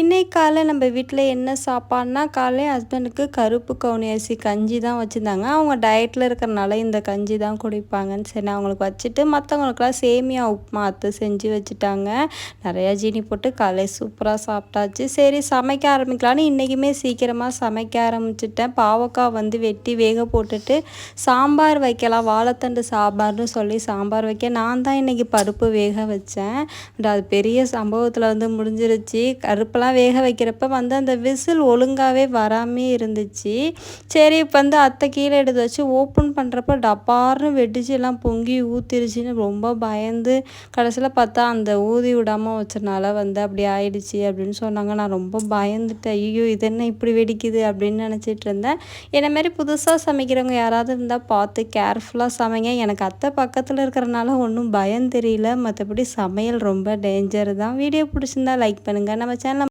இன்றைக்கு காலை நம்ம வீட்டில் என்ன சாப்பாடுனா காலை ஹஸ்பண்டுக்கு கருப்பு கவுனி அரிசி கஞ்சி தான் வச்சுருந்தாங்க. அவங்க டயட்டில் இருக்கிறனால இந்த கஞ்சி தான் குடிப்பாங்கன்னு சரி அவங்களுக்கு வச்சுட்டு மற்றவங்களுக்குலாம் சேமியா உப்புமா அத்து செஞ்சு வச்சுட்டாங்க. நிறையா ஜீனி போட்டு காலையில் சூப்பராக சாப்பிட்டாச்சு. சரி சமைக்க ஆரம்பிக்கலான்னு இன்றைக்குமே சீக்கிரமாக சமைக்க ஆரம்பிச்சிட்டேன். பாவக்காய் வந்து வெட்டி வேக போட்டுட்டு சாம்பார் வைக்கலாம் வாழைத்தண்டு சாம்பார்னு சொல்லி சாம்பார் வைக்க. நான் தான் இன்றைக்கி பருப்பு வேக வச்சேன். அது பெரிய சம்பவத்தில் வந்து முடிஞ்சிருச்சு. கருப்பில் பருப்பெல்லாம் வேக வைக்கிறப்ப வந்து அந்த விசில் ஒழுங்காகவே வராமே இருந்துச்சு. சரி இப்போ வந்து அத்தை கீழே எடுத்து வச்சு ஓப்பன் பண்ணுறப்ப டப்பார்னு வெடிச்சு எல்லாம் பொங்கி ஊத்திருச்சுன்னு ரொம்ப பயந்து கடைசியில் பார்த்தா அந்த ஊதி விடாமல் வச்சனால வந்து அப்படி ஆயிடுச்சு அப்படின்னு சொன்னாங்க. நான் ரொம்ப பயந்துட்டேன். ஐயோ இது என்ன இப்படி வெடிக்குது அப்படின்னு நினச்சிட்டு இருந்தேன். என்னமாரி புதுசாக சமைக்கிறவங்க யாராவது இருந்தால் பார்த்து கேர்ஃபுல்லாக சமைங்க. எனக்கு அத்தை பக்கத்தில் இருக்கிறனால ஒன்றும் பயம் தெரியல. மற்றபடி சமையல் ரொம்ப டேஞ்சர் தான். வீடியோ பிடிச்சிருந்தா லைக் பண்ணுங்கள் நம்ம சேனல்